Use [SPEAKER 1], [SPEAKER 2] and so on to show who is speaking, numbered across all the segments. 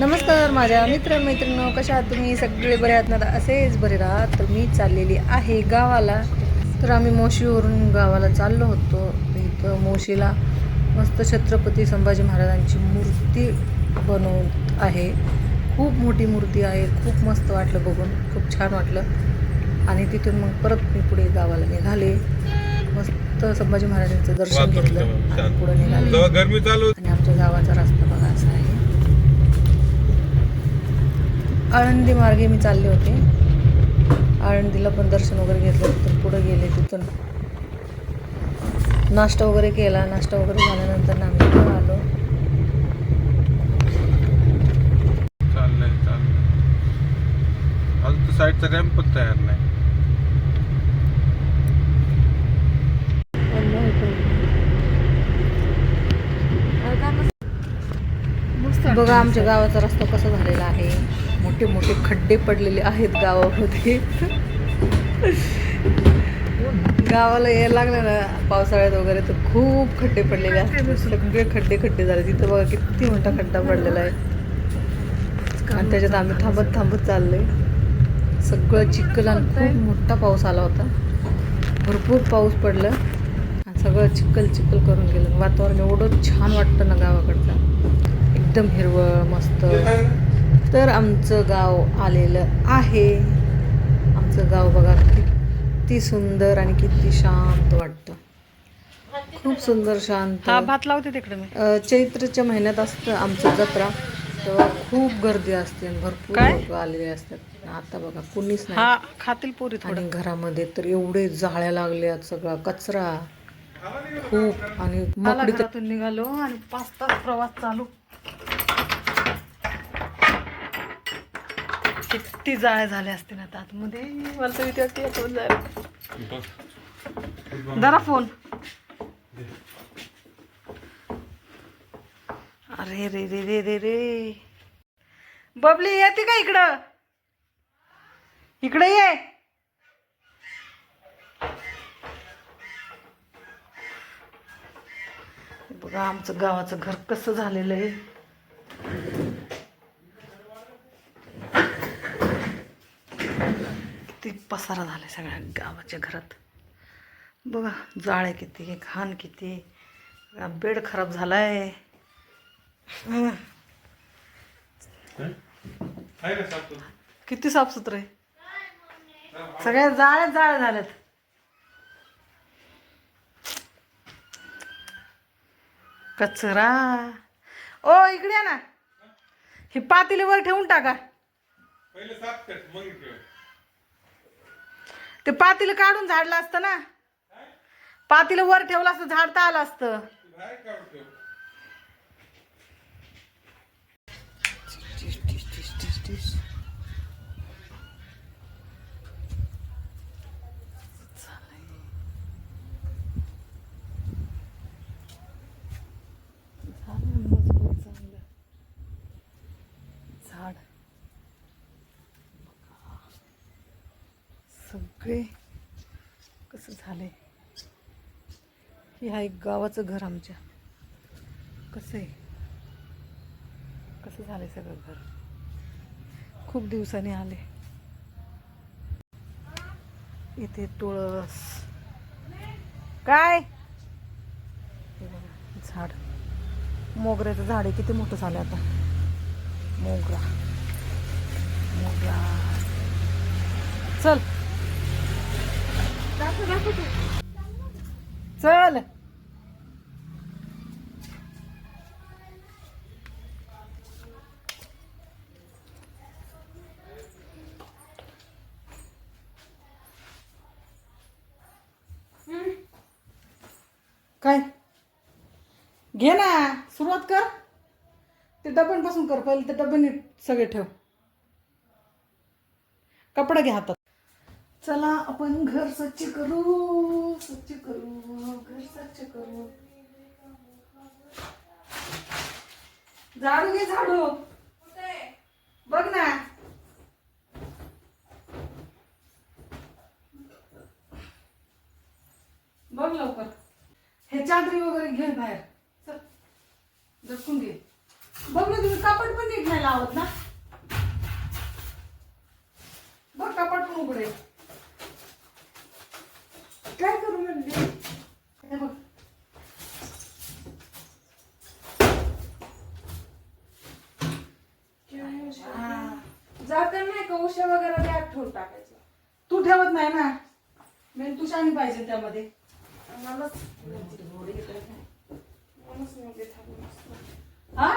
[SPEAKER 1] नमस्कार माझ्या मित्र मैत्रिणी कशा आहात तुम्ही? सगळे बरे आहात ना? असेच बरे राहा तर मी चाललेली आहे गावाला. तर आम्ही मोशीवरून गावाला चाललो होतो. इथं मोशीला मस्त छत्रपती संभाजी महाराजांची मूर्ती बनवत आहे. खूप मोठी मूर्ती आहे. खूप मस्त वाटलं बघून. खूप छान वाटलं. आणि तिथून मग परत मी पुढे गावाला निघाले. मस्त संभाजी महाराजांचं दर्शन घेतलं. पुढे निघाले.
[SPEAKER 2] जेव्हा गरमी चालू
[SPEAKER 1] आणि आमच्या गावाचा रस्ता बघा असा आहे. आळंदी मार्गे मी चालले होते. आळंदीला पण दर्शन वगैरे घेतलं तिथून पुढे गेले तिथून. नाश्ता वगैरे केला. नाश्ता वगैरे झाल्यानंतर आम्ही आलो.
[SPEAKER 2] चाललंय चाललंय. अजून तर साईडचा रॅम्प पण तयार नाही.
[SPEAKER 1] बघा आमच्या गावाचा रस्ता कसा झालेला आहे. मोठे मोठे खड्डे पडलेले आहेत गावामध्ये. गावाला यायला लागलं ना पावसाळ्यात वगैरे तर खूप खड्डे पडलेले असतात. सगळे खड्डे खड्डे झाले. तिथं बघा किती मोठा खड्डा पडलेला आहे. आणि त्याच्यात आम्ही थांबत थांबत चाललोय. सगळं चिखल आणि खूप मोठा पाऊस आला होता. भरपूर पाऊस पडला. आणि सगळं चिखल चिखल करून गेलं. वातावरण एवढं छान वाटतं ना गावाकडचं. एकदम हिरवळ मस्त. तर आमचं गाव आलेलं आहे. आमचं गाव बघा किती सुंदर आणि किती शांत वाटतं. खूप सुंदर शांत.
[SPEAKER 3] भात लावते तिकडे
[SPEAKER 1] चैत्रच्या महिन्यात असतं आमचं जत्रा. तेव्हा खूप गर्दी असते आणि भरपूर? लोक आलेले असतात. आता बघा कुणीच नाही.
[SPEAKER 3] हा खातील पोरी थोडं.
[SPEAKER 1] आणि घरामध्ये तर एवढे जाळ्या लागल्यात सगळा कचरा. खूप आणि
[SPEAKER 3] घरातून निघालो आणि पाच तास प्रवास चालू. किती जाळे झाले असते ना आता आतमध्ये मला तर भीती फोन जायला जरा फोन. अरे रे रे रे रे रे. बबली येते का इकडं? इकडे ये. बघा आमचं गावाचं घर कसं झालेलं आहे. पसारा झालाय सगळ्या गावाच्या घरात. बघा जाळे किती घाण किती. बेड खराब झालाय. हं.
[SPEAKER 2] आहे
[SPEAKER 3] किती साफसुथरं आहे सगळ्या जाळ्यात जाळ्या झाल्यात. कचरा. ओ इकडे ना. ही पातेली वर ठेवून टाका
[SPEAKER 2] पहिले सात कर मग ठेव.
[SPEAKER 3] ते पातेलं काढून झाडलं असतं ना. पातील वर ठेवलं असतं झाडता आलं असतं
[SPEAKER 2] तू बाहेर काढून ठेव.
[SPEAKER 3] झाड बापरे कसं झालंय? हे आहे गावाचं घर आमच्या. कसं आहे? कसं झालंय सगळं घर? खूप दिवसांनी आले. इथे तुळस. काय? झाड. मोगऱ्याचं झाड आहे किती मोठं झालं आता? मोगरा. मोगरा. चल. चल. काय? घे ना सुरुवात कर. ते डब्यांपासून कर पहिले ते डब्याने सगळे ठेव. कपडा घे हातात. चला आपण घर स्वच्छ करू स्वच्छ करू घर स्वच्छ करू. झाडू घे झाडू. बघ ना. बघ लवकर. हे चादरी वगैरे घे बाहेर. चल झटकून घे.
[SPEAKER 1] बघ ना तुम्ही कापड पण नीट नाही लावत ना. बघ कापड पण उघडेल काय करू हे बघ.
[SPEAKER 3] जाताना नाही का? उशा वगैरे द्या ठेवून टाकायचं.
[SPEAKER 1] तू ठेवत नाही ना? मेन तू शाणी पाहिजे त्यामध्ये.
[SPEAKER 3] मलाच हा?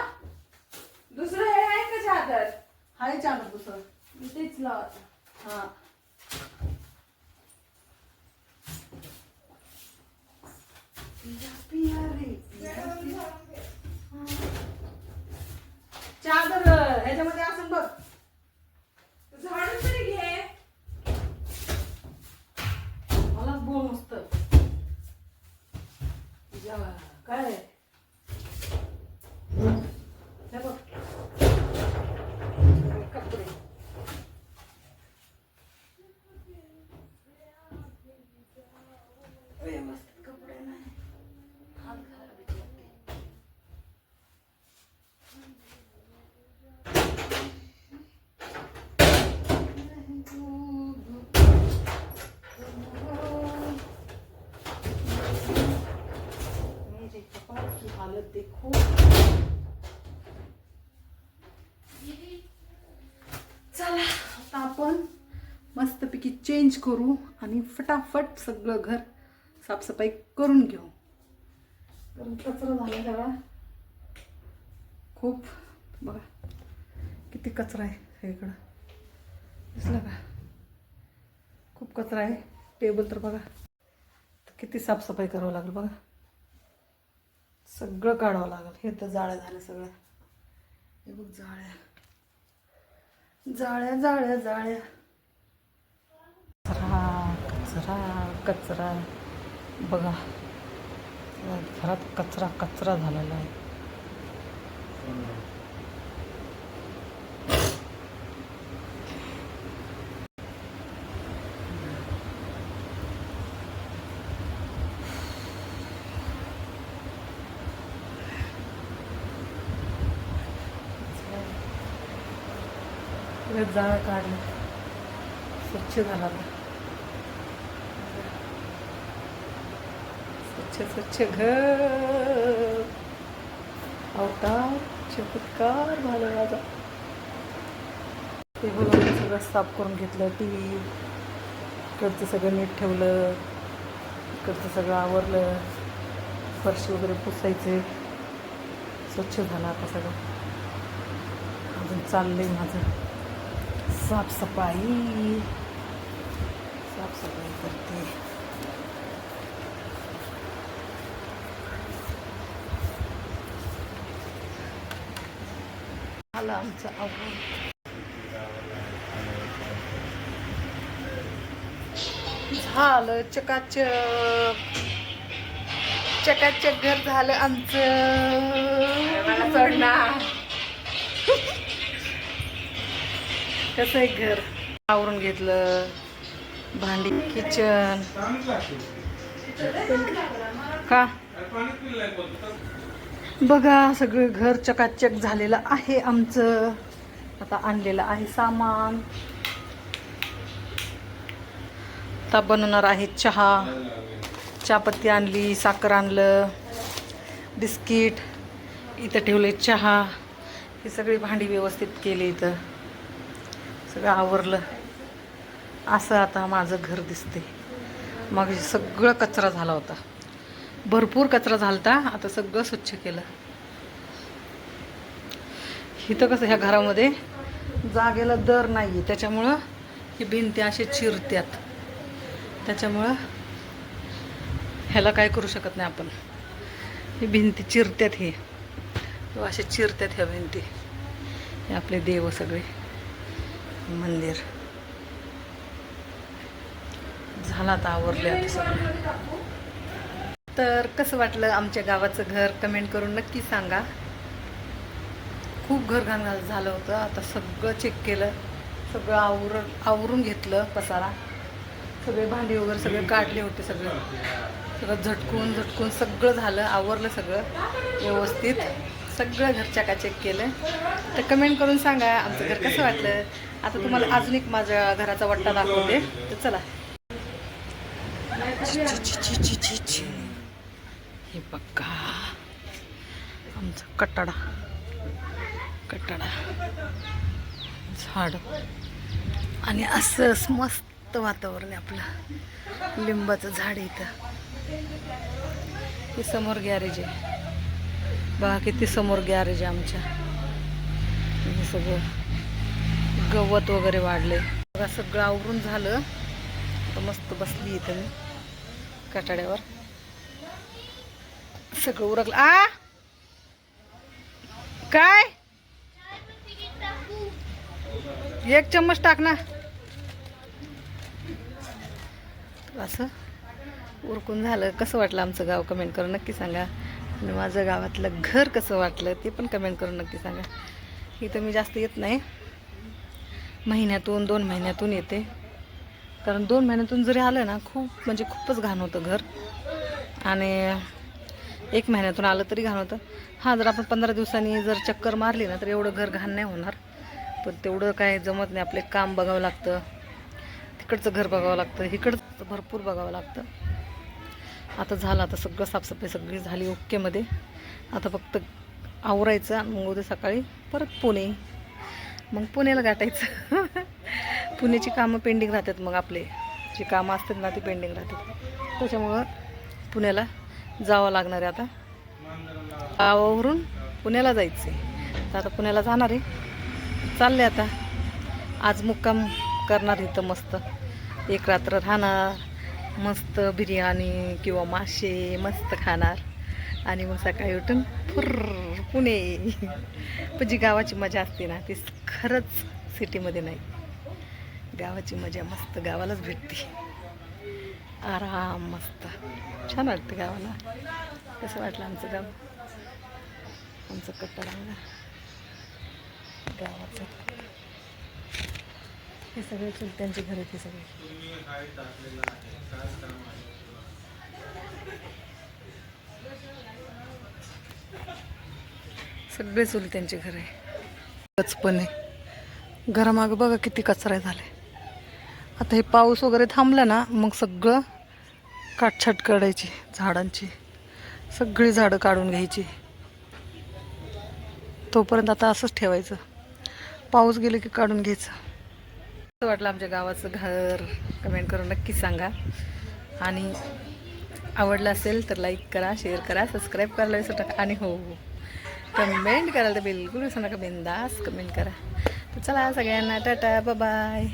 [SPEAKER 3] दुसरं हे आहे का चादर?
[SPEAKER 1] हाय चालत दुसरं.
[SPEAKER 3] मी तेच लावत.
[SPEAKER 1] हा. चादर ह्याच्यामध्ये असेल बघ.
[SPEAKER 3] झाडून तरी घे.
[SPEAKER 1] मला बोल मस्त. काय हे बघ. कपडे. व्यवस्थित कपडे नाही हात घालायला भेटले. मेरे कपाल की हालत देखो चला आता आपण मस्तपैकी चेंज करू आणि फटाफट सगळं घर साफसफाई करून घेऊ. कारण कचरा झाला सगळा खूप बघा किती कचरा आहे सगळीकडं दिसला का? खूप कचरा आहे. टेबल तर बघा. किती साफसफाई करावं लागेल बघा. सगळं काढावं लागेल. हे तर जाळ्या झाल्या सगळ्या. हे बघ जाळ्या. जाळ्या जाळ्या जाळ्या. कचरा कचरा कचरा. बघा घरात कचरा कचरा झालेला आहे. जाळ काढलं. स्वच्छ झाला आता. स्वच्छ स्वच्छ घर. अवतार चमत्कार झालं माझा टेबल वगैरे सगळं साफ करून घेतलं टी व्ही इकडचं सगळं नीट ठेवलं इकडचं सगळं आवरलं फरशी वगैरे पुसायचे. स्वच्छ झालं आता सगळं. अजून चाललं आहे माझं. साफसफाई. साफसफाई करते. आलं आमचं आव्हान. झालं चकाचक. चकाचक घर झालं आमचं.
[SPEAKER 3] चढणार
[SPEAKER 1] कसं आहे घर? आवरून घेतलं. भांडी किचन का? बघा सगळं घर चकाचक झालेलं आहे आमचं. आता आणलेलं आहे सामान. आता बनवणार आहे चहा. चहापत्ती आणली साखर आणलं बिस्किट इथं ठेवले चहा. ही सगळी भांडी व्यवस्थित केली इथं. सगळं आवरलं. असं आता माझं घर दिसते मग सगळं कचरा झाला होता. भरपूर कचरा झालता. आता सगळं स्वच्छ केलं. इथं कसं ह्या घरामध्ये जागेला दर नाही आहे त्याच्यामुळं ही भिंती असे चिरत्यात. त्याच्यामुळं ह्याला काय करू शकत नाही आपण. ही भिंती चिरत्यात हे. असे चिरत्यात ह्या भिंती. हे आपले देव सगळे. मंदिर. झाला आता आवरले आता सगळं. तर कसं वाटलं आमच्या गावाचं घर? कमेंट करून नक्की सांगा. खूप घर घाण घाल- झालं होतं. आता सगळं चेक केलं. सगळं आवर आवरून घेतलं पसारा. सगळे भांडी वगैरे सगळे काढले होते सगळे. सगळं झटकून झटकून सगळं झालं. आवरलं सगळं व्यवस्थित. सगळं घरचा का चेक केलं. तर कमेंट करून सांगा आमचं घर कसं वाटलं. आता तुम्हाला अजून एक माझ्या घराचा वट्टा दाखवते. तर चला. हे बघा. आमचा कटाडा. कटाडा. झाड. आणि असंच मस्त वातावरण आहे आपलं. लिंबाचं झाड इथं. हे समोर गॅरेज आहे. बघा किती समोर गॅरेज आहे आमच्या. हे सगळं गवत वगैरे वाढले बघा सगळं आवरून झालं. तर मस्त बसली इथं मी कटाड्यावर. सगळं उरकलं. आ? काय? एक चम्मच टाक ना. असं? उरकून झालं. कसं वाटलं आमचं गाव? कमेंट करून नक्की सांगा. आणि माझं गावातलं घर कसं वाटलं ते पण कमेंट करून नक्की सांगा. इथं मी जास्त येत नाही. महिन्यातून दोन महिन्यातून येते. कारण दोन महिन्यातून जरी आलं ना खूप म्हणजे खूपच घाण होतं घर. आणि एक महिन्यातून आलं तरी घाण होतं. हां जर आपण पंधरा दिवसांनी जर चक्कर मारली ना तर एवढं घर घाण नाही होणार. पण तेवढं काय जमत नाही. आपले काम बघावं लागतं. तिकडचं घर बघावं लागतं. इकडचं भरपूर बघावं लागतं. आता झालं आता सगळं साफसफाई सगळी झाली ओकेमध्ये आता फक्त आवरायचं आणि मग उद्या सकाळी परत पुणे. मग पुण्याला गाठायचं. पुण्याची कामं पेंडिंग राहतात मग आपले. जी कामं असतात ना ती पेंडिंग राहतात. त्याच्यामुळं पुण्याला जावं लागणार आहे आता. गावावरून पुण्याला जायचं आहे तर आता पुण्याला जाणार आहे. चालले आता. आज मुक्काम करणार इथं मस्त. एक रात्र राहणार. मस्त बिर्याणी किंवा मासे मस्त खाणार. आणि मग सकाळी उठून फुर्र पुणे. पण जी गावाची मजा असते ना ती खरंच सिटीमध्ये नाही. गावाची मजा मस्त गावालाच भेटते. आराम मस्त. छान वाटतं गावाला. कसं वाटलं आमचं गाव? आमचं कट्टाळा गावाचं. हे सगळे चुलत्यांची घर आहेत हे सगळे. सगळे चुलत्यांची घर आहे. कचपण आहे. घरामागं बघा किती कचरा झाले आता हे पाऊस वगैरे थांबला ना मग सगळं काटछाट काढायची झाडांची. सगळी झाडं काढून घ्यायची. तोपर्यंत आता असंच ठेवायचं. पाऊस गेलं की काढून घ्यायचं. कसं वाटलं आमच्या गावाचं घर. कमेंट करून नक्की सांगा. आणि आवडलं असेल तर लाईक करा शेअर करा सबस्क्राईब करायला विसरू नका. आणि हो हो. कमेंट करायला तर बिलकुल विसरू नका. बिंदास कमेंट करा. तर चला सगळ्यांना टाटा बाय